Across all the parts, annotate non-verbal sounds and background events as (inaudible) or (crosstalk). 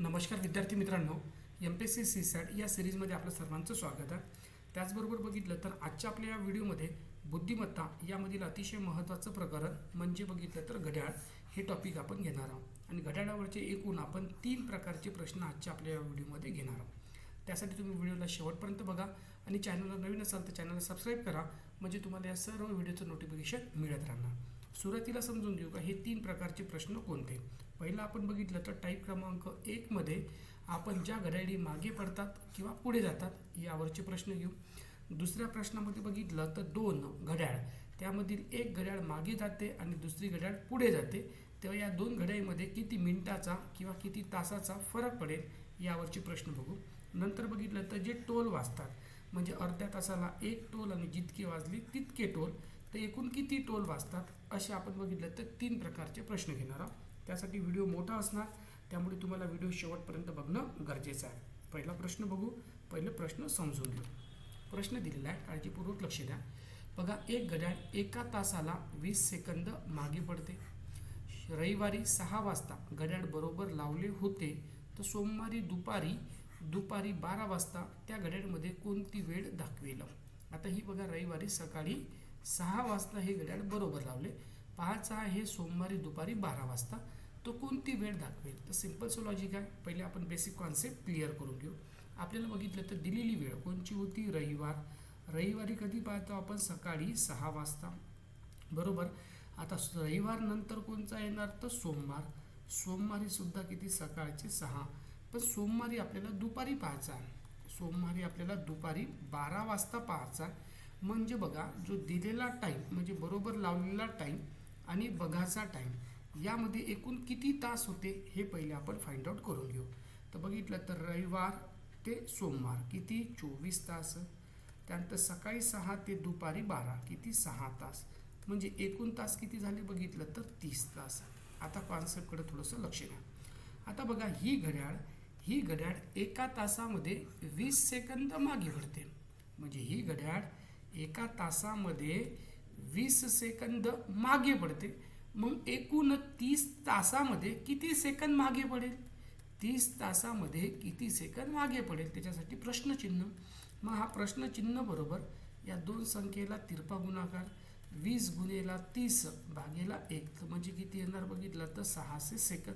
नमस्कार विद्यार्थी मित्रांनो M P S C C SAT या सिरीजमध्ये आपलं सर्वांचं स्वागत आहे. त्याचबरोबर बघितलं तर आजच्या आपल्या या व्हिडिओमध्ये बुद्धिमत्ता यामधील अतिशय महत्त्वाचं प्रकरण म्हणजे बघितलं तर घड्याळ हे टॉपिक आपण घेणार आहोत. आणि घड्याळावरचे एकूण आपण तीन प्रकारचे प्रश्न आजच्या आपल्या या व्हिडिओमध्ये घेणार आहोत. त्यासाठी तुम्ही व्हिडिओला शेवटपर्यंत बघा आणि चॅनलला नवीन असाल तर चॅनलला सबस्क्राईब करा म्हणजे तुम्हाला या सर्व व्हिडिओचं नोटिफिकेशन मिळत राहणार. सुरुवातीला समजून घेऊ का हे तीन प्रकारचे प्रश्न कोणते? पहिला आपण बघितलं तर टाईप क्रमांक एकमध्ये आपण ज्या घड्याळी मागे पडतात किंवा पुढे जातात यावरचे प्रश्न घेऊ. दुसऱ्या प्रश्नामध्ये बघितलं तर दोन घड्याळ. त्यामधील एक घड्याळ मागे जाते आणि दुसरी घड्याळ पुढे जाते. तेव्हा या दोन घड्याळीमध्ये किती मिनिटाचा किंवा किती तासाचा फरक पडेल यावरचे प्रश्न बघू. नंतर बघितलं तर जे टोल वाजतात म्हणजे अर्ध्या तासाला एक टोल आणि जितके वाजली तितके टोल. तर एकूण किती टोल वाजतात असे आपण बघितलं तर तीन प्रकारचे प्रश्न घेणार आहोत. त्यासाठी व्हिडिओ मोठा असणार. त्यामुळे तुम्हाला व्हिडिओ शेवटपर्यंत बघणं गरजेचं आहे. पहिला प्रश्न बघू. पहिलं प्रश्न समजून घेऊ. प्रश्न दिलेला आहे. काळजीपूर्वक लक्ष द्या. बघा एक घड्याळ एका तासाला वीस सेकंद मागे पडते. रविवारी सहा वाजता घड्याळ बरोबर लावले होते तर सोमवारी दुपारी दुपारी बारा वाजता त्या घड्याळमध्ये कोणती वेळ दाखवेल? आता ही बघा रविवारी सकाळी सहा वाजता हे घड्याळ बरोबर लावले. पाहायचं आहे हे सोमवारी दुपारी बारा वाजता. तो कोणती वेळ दाखवेल? तर सिंपल सो लॉजिक आहे पहिले आपण बेसिक कॉन्सेप्ट क्लिअर करून घेऊ. आपल्याला बघितलं तर दिलेली वेळ कोणची होती? रविवार. रविवारी कधी पाहतो आपण? सकाळी सहा वाजता. बरोबर? आता रविवार नंतर कोणता येणार? तर सोमवार. सोमवारी सुद्धा किती? सकाळचे सहा. पण सोमवारी आपल्याला दुपारी पाहायचा सोमवारी आपल्याला दुपारी बारा वाजता पाहायचा म्हणजे बघा जो दिलेला टाईम म्हणजे बरोबर लावलेला टाईम आणि बघाचा टाईम यामध्ये एकूण किती तास होते हे पहिले आपण फाइंड आउट करून घेऊ. तर बघितलं तर रविवार ते सोमवार किती? चोवीस तास. त्यानंतर सकाळी सहा ते दुपारी बारा किती? सहा तास. म्हणजे एकूण तास किती झाले बघितलं तर तीस तास. आता कॉन्सेप्टकडे थोडंसं लक्ष द्या. आता बघा ही घड्याळ ही घड्याळ एका तासामध्ये वीस सेकंद मागे घडते. म्हणजे ही घड्याळ एका तासामध्ये वीस सेकंद मागे पडते. मग एकूण तीस तासामध्ये किती सेकंद मागे पडेल? तीस तासामध्ये किती सेकंद मागे पडेल? त्याच्यासाठी प्रश्नचिन्ह. मग हा प्रश्नचिन्ह बरोबर या दोन संख्येला तिरपा गुणाकार वीस गुणेला तीस भागेला एक. तर म्हणजे किती येणार बघितलं तर सहाशे सेकंद.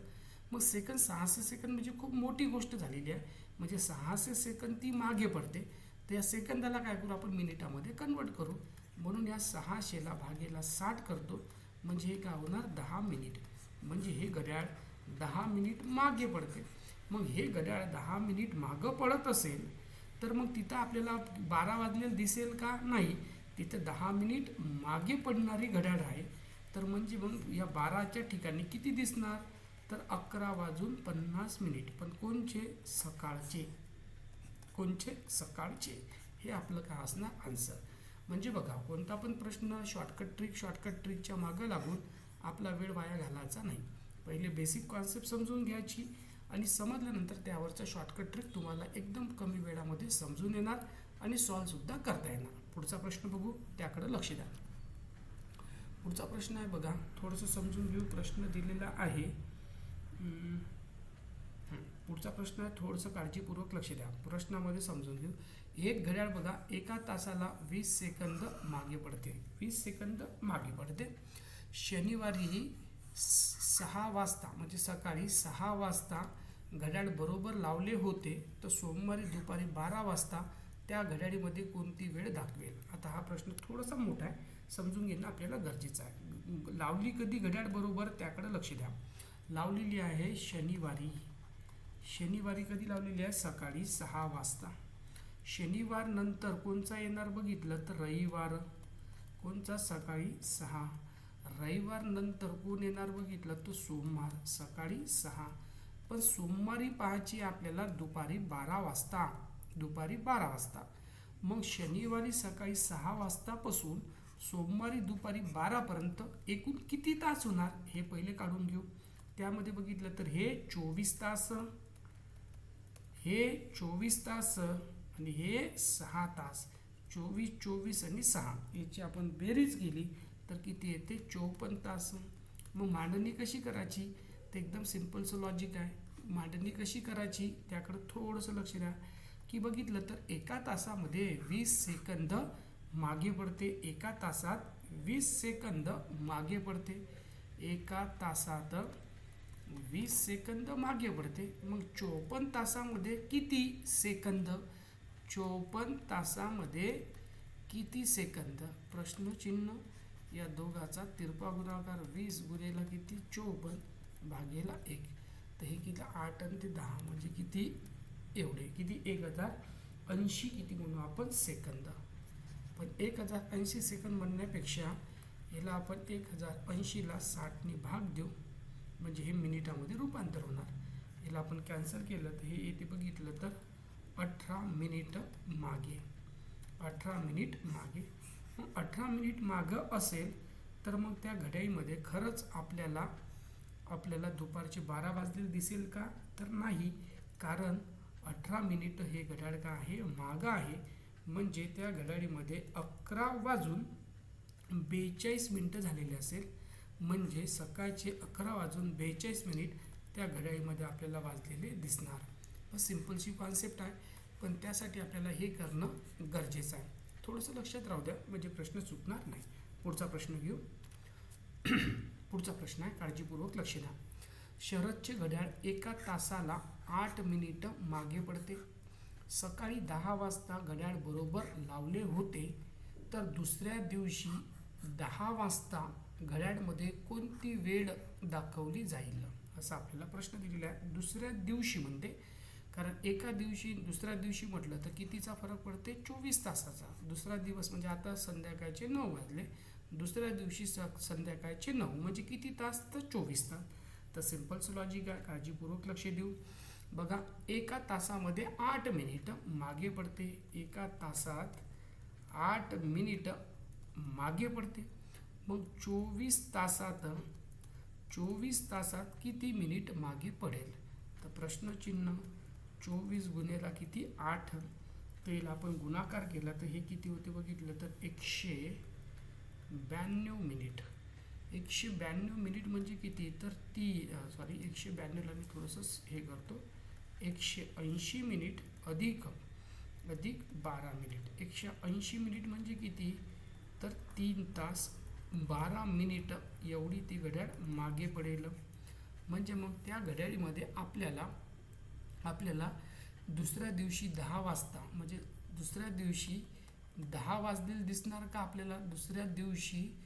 मग सेकंद सहाशे सेकंद म्हणजे खूप मोठी गोष्ट झालेली आहे. म्हणजे सहाशे सेकंद ती मागे पडते. तर या सेकंदाला काय करू? आपण मिनिटामध्ये कन्वर्ट करू. म्हणून या सहाशेला भागेला साठ करतो. म्हणजे हे काय होणार? दहा मिनिट. म्हणजे हे घड्याळ दहा मिनिट मागे पडते. मग हे घड्याळ दहा मिनिट मागं पडत असेल तर मग तिथं आपल्याला बारा वाजलेलं दिसेल का? नाही. तिथं दहा मिनिट मागे पडणारी घड्याळ आहे. तर म्हणजे मग या बाराच्या ठिकाणी किती दिसणार? तर अकरा वाजून पन्नास मिनिट. पण कोणचे? सकाळचे. कोणचे? सकाळचे. हे आपलं काय असणार? आन्सर. म्हणजे बघा कोणता पण प्रश्न शॉर्टकट ट्रिक शॉर्टकट ट्रिकच्या मागं लागून आपला वेळ वाया घालायचा नाही. पहिले बेसिक कॉन्सेप्ट समजून घ्यायची आणि समजल्यानंतर त्यावरचा शॉर्टकट ट्रिक तुम्हाला एकदम कमी वेळामध्ये समजून येणार आणि सॉल्वसुद्धा करता येणार. पुढचा प्रश्न बघू त्याकडे लक्ष द्या. पुढचा प्रश्न आहे बघा थोडंसं समजून घेऊ प्रश्न दिलेला आहे. पुढचा प्रश्न आहे थोडंसं काळजीपूर्वक लक्ष द्या. प्रश्नामध्ये समजून घेऊ. एक घड्याळ बघा एका तासाला वीस सेकंद मागे पडते. वीस सेकंद मागे पडते. शनिवारी सहा वाजता म्हणजे सकाळी सहा वाजता घड्याळ बरोबर लावले होते तर सोमवारी दुपारी बारा वाजता त्या घड्याळीमध्ये कोणती वेळ दाखवेल? आता हा प्रश्न थोडासा मोठा आहे. समजून घेणं आपल्याला गरजेचं आहे. लावली कधी घड्याळ बरोबर त्याकडे लक्ष द्या. लावलेली आहे शनिवारी. शनिवारी कधी लावलेली आहे? सकाळी सहा वाजता. शनिवार नंतर कोणचा येणार बघितलं तर रविवार. कोणचा? सकाळी सहा. रविवार नंतर कोण येणार बघितलं तर सोमवार सकाळी सहा. पण सोमवारी पाहायची आपल्याला दुपारी बारा वाजता. दुपारी बारा वाजता. मग शनिवारी सकाळी सहा वाजतापासून सोमवारी दुपारी बारापर्यंत एकूण किती तास होणार हे पहिले काढून घेऊ. त्यामध्ये बघितलं तर हे चोवीस तास. हे चोवीस तास आणि हे सहा तास चोवीस चोवीस आणि सहा याची आपण बेरीज केली तर किती येते? चोपन्न तास. मग मांडणी कशी करायची? ते एकदम सिम्पलचं लॉजिक आहे. मांडणी कशी करायची? त्याकडं थोडंसं लक्ष द्या. की बघितलं तर एका तासामध्ये वीस सेकंद मागे पडते. एका तासात वीस सेकंद मागे पडते. एका तासात वीस सेकंद मागे पडते. मग चोपन्न तासामध्ये किती सेकंद? चोपन्न तासामध्ये किती सेकंद? प्रश्नचिन्ह. या दोघाचा तिरपा गुणाकार वीस गुणेला किती? चोपन्न भागेला एक. तर हे किती? आठ आणि ते दहा म्हणजे किती? एवढे. किती? एक हजार ऐंशी किती म्हणू आपण? सेकंद. पण एक हजार ऐंशी सेकंद म्हणण्यापेक्षा याला आपण एक हजार ऐंशीला साठने भाग देऊ. म्हणजे हे मिनिटामध्ये रूपांतर होणार. याला आपण कॅन्सल केलं तर हे येते बघितलं तर अठरा मिनिट मागे. अठरा मिनिट मागे. मग अठरा मिनिट मागं असेल तर मग त्या घड्याळीमध्ये खरंच आपल्याला आपल्याला दुपारचे बारा वाजलेले दिसेल का? तर नाही. कारण अठरा मिनिट हे घड्याळ का आहे? मागं आहे. म्हणजे त्या घड्याळीमध्ये अकरा वाजून बेचाळीस मिनटं झालेली असेल. म्हणजे सकाळचे अकरा वाजून बेचाळीस मिनिट त्या घड्याळीमध्ये आपल्याला वाजलेले दिसणार. सिम्पलशी कॉन्सेप्ट आहे. पण त्यासाठी आपल्याला हे करणं गरजेचं आहे. थोडंसं लक्षात राहू द्या म्हणजे प्रश्न चुकणार नाही. पुढचा प्रश्न घेऊ. (clears throat) पुढचा प्रश्न आहे काळजीपूर्वक लक्ष द्या. शरदचे घड्याळ एका तासाला आठ मिनिटं मागे पडते. सकाळी दहा वाजता घड्याळ बरोबर लावले होते तर दुसऱ्या दिवशी दहा वाजता घड्याळमध्ये कोणती वेळ दाखवली जाईल? असा आपल्याला प्रश्न दिलेला आहे. दुसऱ्या दिवशी म्हणते कारण एका दिवशी दुसऱ्या दिवशी म्हटलं तर कितीचा फरक पडते? चोवीस तासाचा. दुसरा दिवस म्हणजे आता संध्याकाळचे नऊ वाजले. दुसऱ्या दिवशी स संध्याकाळचे नऊ. म्हणजे किती तास? तर चोवीस तास. तर सिम्पल्स लॉजिक आहे काळजीपूर्वक लक्ष देऊ. बघा एका तासामध्ये आठ मिनिटं मागे पडते. एका तासात आठ मिनिटं मागे पडते. मग चोवीस तासात चोवीस तासात किती मिनिट मागे पडेल? तर प्रश्नचिन्ह चोवीस गुन्हेला किती? आठ. तर आपण गुणाकार केला तर हे किती होते बघितलं तर एकशे ब्याण्णव मिनिट. एकशे ब्याण्णव मिनिट म्हणजे किती? तर ती सॉरी एकशे ब्याण्णवला मी थोडंसं हे करतो. एकशे ऐंशी मिनिट अधिक अधिक बारा मिनिट. एकशे ऐंशी मिनिट म्हणजे किती? तर तीन तास बारा मिनिट एवढी ती घड्याळ मागे पडेल. म्हणजे मग त्या घड्याळीमध्ये आपल्याला आपल्याला दुसऱ्या दिवशी दहा वाजता म्हणजे दुसऱ्या दिवशी दहा वाजलेलं दिसणार का आपल्याला? दुसऱ्या दिवशी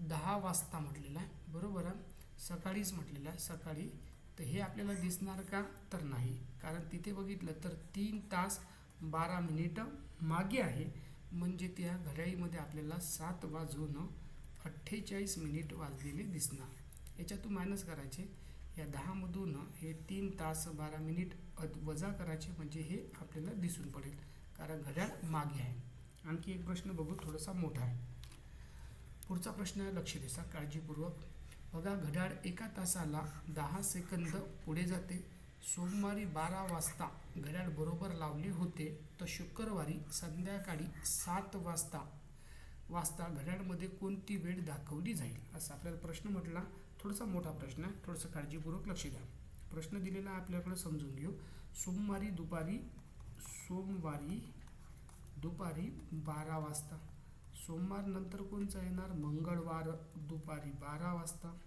दहा वाजता म्हटलेलं आहे. बरोबर आहे? सकाळीच म्हटलेलं आहे सकाळी. तर हे आपल्याला दिसणार का? तर नाही. कारण तिथे बघितलं तर तीन तास बारा मिनिटं मागे आहे. म्हणजे त्या घड्याळीमध्ये आपल्याला सात वाजून अठ्ठेचाळीस मिनिट वाजलेले दिसणार. याच्यातून मायनस करायचे. या दहामधून हे तीन तास बारा मिनिट वजा करायचे म्हणजे हे आपल्याला दिसून पडेल. कारण घड्याळ मागे आहे. आणखी एक प्रश्न बघू थोडासा मोठा आहे. पुढचा प्रश्न आहे लक्ष देसा काळजीपूर्वक. बघा घड्याळ एका तासाला दहा सेकंद पुढे जाते. सोमवारी बारा वाजता घड्याळ बरोबर लावले होते तर शुक्रवारी संध्याकाळी सात वाजता वाजता घड्याळमध्ये कोणती वेळ दाखवली जाईल? असा आपल्याला प्रश्न म्हटला. थोडासा मोठा प्रश्न आहे. थोडंसं काळजीपूर्वक लक्ष द्या. प्रश्न दिलेला आपल्याकडे समजून घेऊ. सोमवारी दुपारी सोमवारी दुपारी बारा वाजता. सोमवार नंतर कोणचा येणार? मंगळवार दुपारी बारा वाजता.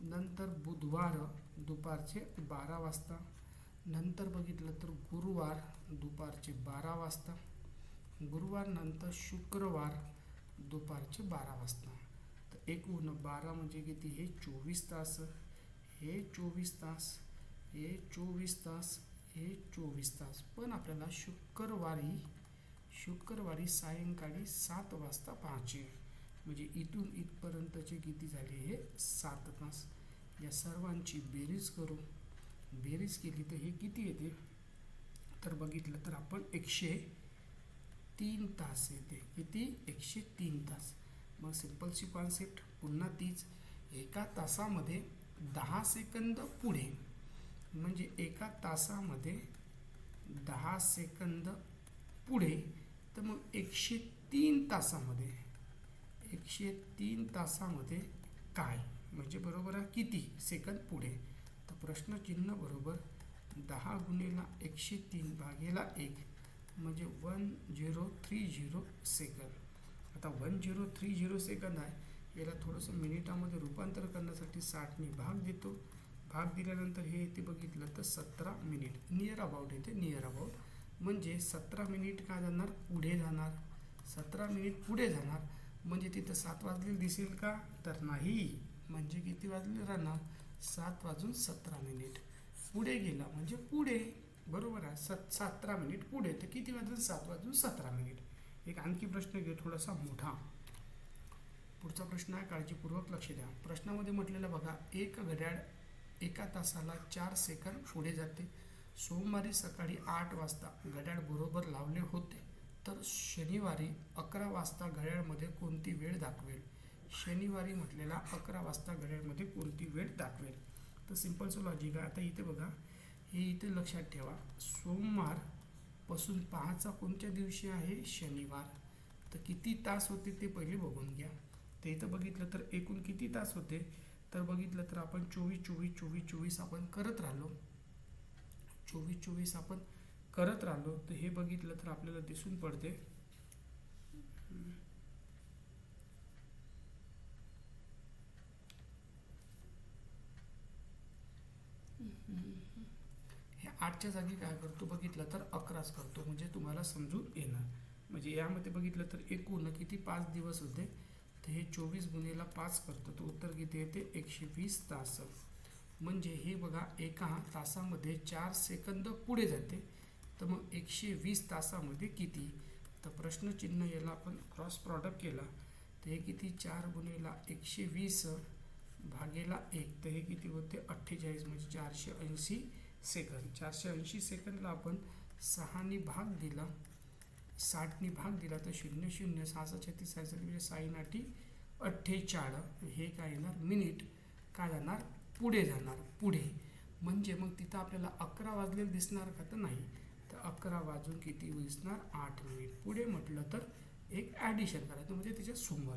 नंतर बुधवार दुपारचे बारा वाजता. नंतर बघितलं तर गुरुवार दुपारचे बारा वाजता. गुरुवार नंतर शुक्रवार दुपारचे बारा वाजता. तर एकूण बारा म्हणजे किती? हे चोवीस तास. हे चोवीस तास. हे चोवीस तास हे चोवीस तास. पण आपल्याला शुक्रवारी शुक्रवारी सायंकाळी सात वाजता पाहायचे. म्हणजे इथून इथपर्यंतचे किती झाले हे? सात तास. या सर्वांची बेरीज करू. बेरीज केली तर हे किती येते? तर बघितलं तर आपण एकशे तीन तास येते. किती? एकशे तीन तास. मग सिम्पलची कॉन्सेप्ट. पुन्हा तीच. एका तासामध्ये दहा सेकंद पुढे. म्हणजे एका तासामध्ये दहा सेकंद पुढे तर मग एकशे तीन तासामध्ये एकशे तीन तासामध्ये काय? म्हणजे बरोबर आहे किती सेकंद पुढे? तर प्रश्नचिन्ह बरोबर दहा गुन्हेला एकशे तीन भागेला एक म्हणजे वन झिरो थ्री झिरो सेकंद. आता वन झिरो थ्री झिरो सेकंद आहे याला थोडंसं मिनिटामध्ये रूपांतर करण्यासाठी साठने भाग देतो. भाग दिल्यानंतर हे येते बघितलं तर सतरा मिनिट नियर अबाउट येते नियर अबाउट म्हणजे सतरा मिनिट काय जाणार? पुढे जाणार. सतरा मिनिट पुढे जाणार. म्हणजे तिथं सात वाजलेलं दिसेल का? तर नाही. म्हणजे किती वाजले? राहणार सात वाजून सतरा मिनिट पुढे गेला म्हणजे पुढे. बरोबर आहे. सत सतरा मिनिट पुढे. तर किती वाजून? सात वाजून सतरा मिनिट एक आणखी प्रश्न घेऊ थोडासा मोठा. पुढचा प्रश्न आहे काळजीपूर्वक लक्ष द्या. प्रश्नामध्ये म्हटलेलं बघा एक घड्याळ एका तासाला चार सेकंद पुढे जाते. सोमवारी सकाळी आठ वाजता घड्याळ बरोबर लावले होते तर शनिवारी अकरा वाजता घड्याळमध्ये कोणती वेळ दाखवेल? शनिवारी म्हटलेला अकरा वाजता घड्याळमध्ये कोणती वेळ दाखवेल? तर सिम्पलचं लॉजिक आहे आता इथे बघा. हे इथे लक्षात ठेवा. सोमवारपासून पहाचा कोणत्या दिवशी आहे? शनिवार. तर किती तास होते ते पहिले बघून घ्या. ते इथं बघितलं तर एकूण किती तास होते? तर बघितलं तर आपण चोवीस चोवीस चोवीस चोवीस आपण करत राहिलो. चोवीस चोवीस आपण करत राहिलो. तर हे बघितलं तर आपल्याला दिसून पडते. हे आठच्या जागी काय करतो? बघितलं तर अकराच करतो. म्हणजे तुम्हाला समजून येणार. म्हणजे यामध्ये बघितलं तर एकूण किती? पाच दिवस होते. तर हे चोवीस गुन्हेला पाच करतो. तर उत्तर किती येते? एकशे वीस तास. म्हणजे हे बघा एका तासामध्ये चार सेकंद पुढे जाते. तर मग एकशे वीस तासामध्ये किती? तर प्रश्नचिन्ह याला आपण क्रॉस प्रॉडक्ट केला. तर हे किती? चार गुन्हेला एकशे वीस भागेला एक. तर हे किती होते? अठ्ठेचाळीस म्हणजे चारशे ऐंशी सेकंद. चारशे ऐंशी सेकंदला आपण सहानी भाग दिला. साठने भाग दिला तर शून्य शून्य सहाशे छत्तीस सहासष्ट म्हणजे साईन आठी अठ्ठेचाळ. हे काय येणार? मिनिट. काय जाणार? पुढे जाणार. पुढे. म्हणजे मग तिथं आपल्याला अकरा वाजलेलं दिसणार का तर नाही. तर अकरा वाजून किती दिसणार? आठ मिनिट. पुढे म्हटलं तर एक ॲडिशन करायचं म्हणजे त्याच्यासमोर.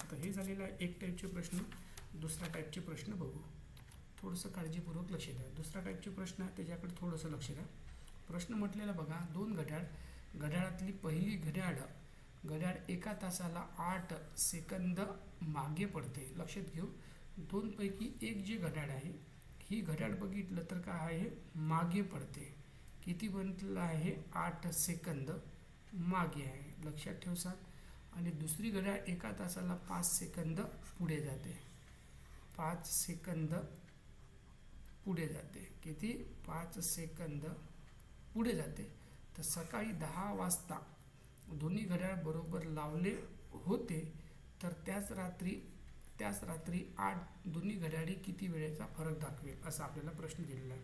आता हे झालेलं आहे एक टाईपचे प्रश्न. दुसऱ्या टाईपचे प्रश्न बघू. थोडंसं काळजीपूर्वक लक्ष द्या. दुसऱ्या टाईपचे प्रश्न आहे त्याच्याकडे थोडंसं लक्ष द्या. प्रश्न म्हटलेला बघा दोन घड्याळ घड्याळातली पहिली घड्याळ घड्याळ एका तासाला आठ सेकंद मागे पडते. लक्षात घेऊ दोनपैकी एक जे घड्याळ आहे ही घड्याळ बघितलं तर काय आहे? मागे पडते. किती म्हटलं आहे? आठ सेकंद मागे आहे. लक्षात ठेवसा आणि दुसरी घड्याळ एका तासाला पाच सेकंद पुढे जाते. पाच सेकंद पुढे जाते. किती? पाच सेकंद पुढे जाते. तर सकाळी दहा वाजता दोन्ही घड्याळ बरोबर लावले होते तर त्याच रात्री त्याच रात्री आठ दोन्ही घड्याळी किती वेळेचा फरक दाखवेल असा आपल्याला प्रश्न दिलेला आहे.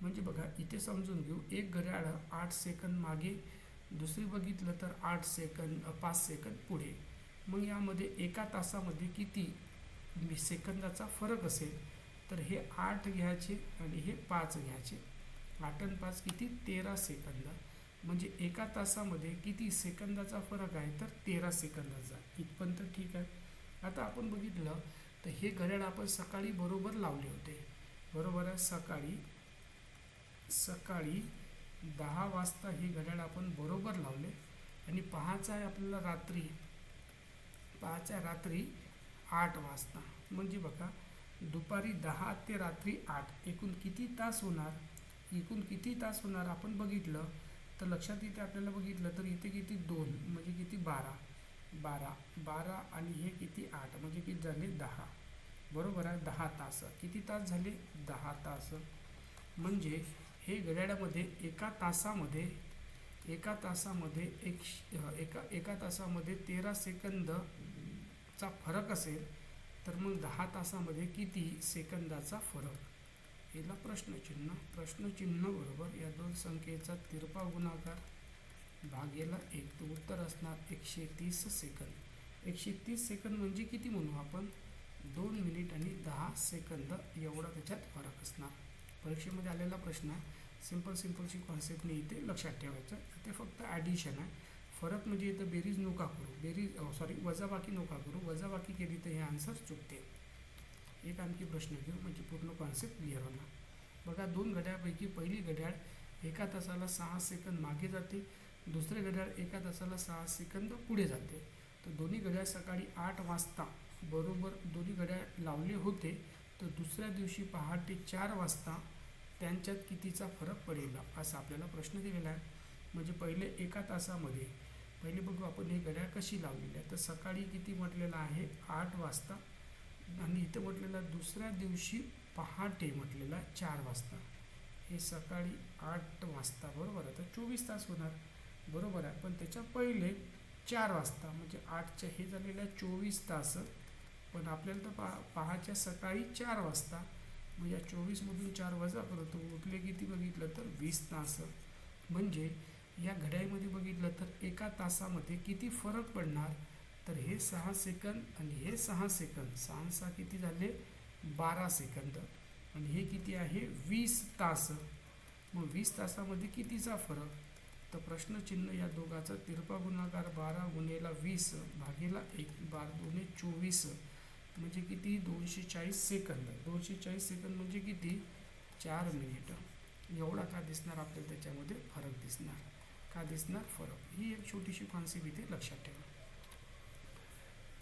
म्हणजे बघा इथे समजून घेऊ एक घड्याळ आठ सेकंद मागे दुसरी बघितलं तर आठ सेकंद पाच सेकंद पुढे. मग यामध्ये एका तासामध्ये किती सेकंदाचा फरक असेल? तर हे आठ घ्यायचे आणि हे पाच घ्यायचे. आठ आणि पाच किती? तेरा सेकंद. म्हणजे एका तासामध्ये किती सेकंदाचा फरक आहे तर तेरा सेकंदाचा. इथपर्यंत ठीक आहे. आता आपण बघितलं तर हे घड्याळ आपण सकाळी बरोबर लावले होते. बरोबर आहे सकाळी सकाळी दहा वाजता हे घड्याळ आपण बरोबर लावले. आणि पाहायचं आहे आपल्याला रात्री पहाच्या रात्री आठ वाजता. म्हणजे बघा दुपारी दहा ते रात्री आठ. एकूण किती तास होणार? एकूण किती तास होणार? आपण बघितलं तर लक्षात येते आपल्याला बघितलं तर इथे किती दोन म्हणजे किती बारा. बारा बारा आणि हे किती आठ म्हणजे किती झाले दहा. बरोबर आहे? दहा तास. किती तास झाले? दहा तास. म्हणजे हे घड्याळामध्ये एका तासामध्ये एका तासामध्ये एक एका एका तासामध्ये तेरा सेकंदचा फरक असेल तर मग दहा तासामध्ये किती सेकंदाचा फरक? याला प्रश्नचिन्ह प्रश्नचिन्ह बरोबर या दोन संख्येचा तिरपा गुणाकार. भागेला एक तर उत्तर असणार एकशे तीस सेकंद. एकशे तीस सेकंद म्हणजे किती म्हणू आपण? दोन मिनिट आणि दहा सेकंद एवढा त्याच्यात फरक असणार. परीक्षेमध्ये आलेला प्रश्न आहे सिंपल सिम्पलची कॉन्सेप्टने इथे लक्षात ठेवायचं. इथे फक्त ॲडिशन आहे. फरक म्हणजे इथं बेरीज नका करू. बेरीज सॉरी वजाबाकी नका करू. वजाबाकी केली तर हे आन्सर चुकते. एक आणखी प्रश्न घेऊ म्हणजे पूर्ण कॉन्सेप्ट क्लिअर होणार. बघा दोन घड्याळपैकी पहिली घड्याळ एका तासाला सहा सेकंद मागे जाते दुसरे घड्याळ एका तासाला सहा सेकंद पुढे जाते. तर दोन्ही घड्याळ सकाळी आठ वाजता बरोबर दोन्ही घड्याळ लावले होते तर दुसऱ्या दिवशी पहाटे चार वाजता त्यांच्यात कितीचा फरक पडेल असा आपल्याला प्रश्न दिलेला आहे. म्हणजे पहिले एका तासामध्ये पहिले बघू आपण हे घड्याळ कशी लावलेली आहे. तर सकाळी किती म्हटलेलं आहे? आठ वाजता. आणि इथं म्हटलेलं दुसऱ्या दिवशी पहाटे म्हटलेला चार वाजता. हे सकाळी आठ वाजता बरोबर आहे? तर चोवीस तास होणार. बरोबर आहे. पण त्याच्या पहिले चार वाजता म्हणजे आठच्या हे झालेलं चोवीस तास पण आपल्याला तर पहा पहाच्या सकाळी चार वाजता म्हणजे या चोवीसमधून चार वजा करतो उठले किती बघितलं तर वीस तास. म्हणजे या घड्याळीमध्ये बघितलं तर एका तासामध्ये किती फरक पडणार? तर हे सहा सेकंद आणि हे सहा सेकंद सहा सहा किती झाले? बारा सेकंद. आणि हे किती आहे? वीस तास. मग वीस तासामध्ये कितीचा फरक? तर प्रश्नचिन्ह या दोघाचा तिरपा गुणाकार बारा गुन्हेला वीस भागेला एक बारा दोन्ही चोवीस. म्हणजे किती? दोनशे चाळीस सेकंद. दोनशे चाळीस सेकंद म्हणजे किती? चार मिनिट. एवढा का दिसणार? आपल्याला त्याच्यामध्ये फरक दिसणार. का दिसणार? फरक. ही एक छोटीशी कॉन्सेप्ट इथे लक्षात ठेवा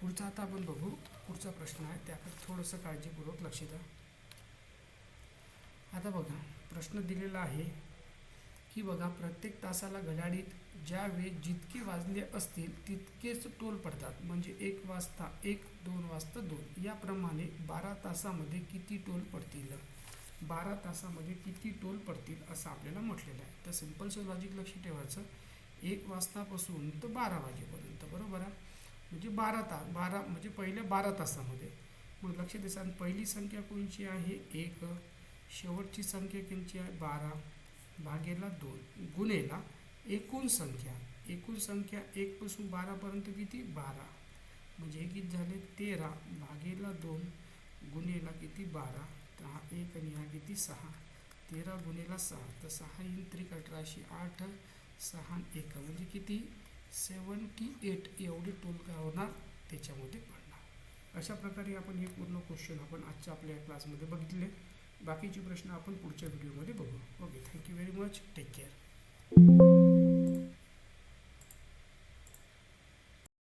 पुढचा आता आपण बघू. पुढचा प्रश्न आहे त्याकडे थोडंसं काळजीपूर्वक लक्ष द्या. आता बघा प्रश्न दिलेला आहे की बघा प्रत्येक तासाला घड्याळीत ज्यावेळी जितके वाजले असतील तितकेच टोल पडतात. म्हणजे एक वाजता एक दोन वाजता दोन. याप्रमाणे बारा तासामध्ये किती टोल पडतील? बारा तासामध्ये किती टोल पडतील असं आपल्याला म्हटलेलं आहे. तर सिम्पलचं लॉजिक लक्ष ठेवायचं. एक वाजतापासून तर बारा वाजेपर्यंत बरोबर आहे? म्हणजे बारा तास बारा म्हणजे पहिल्या बारा तासामध्ये. मग लक्ष देसा आणि पहिली संख्या कोणची आहे? एक. शेवटची संख्या कोणची आहे? बारा. भागेला दोन. गुन्हेला एकूण संख्या. एकूण संख्या एकपासून बारापर्यंत किती? बारा. म्हणजे हे किती झाले? तेरा. भागेला दोन. गुन्हेला किती? बारा. तर हा एक आणि हा किती? सहा. तेरा गुन्हेला सहा. तर सहा इन त्रिक अठराशे आठ सहा एक. म्हणजे किती? सेवन्टी एट एवढी टोल काय होणार? त्याच्यामध्ये पडणार. अशा प्रकारे आपण हे पूर्ण क्वेश्चन आपण आजच्या आपल्या क्लासमध्ये बघितले. बाकीचे प्रश्न आपण पुढच्या व्हिडिओमध्ये बघू. Okay thank you very much take care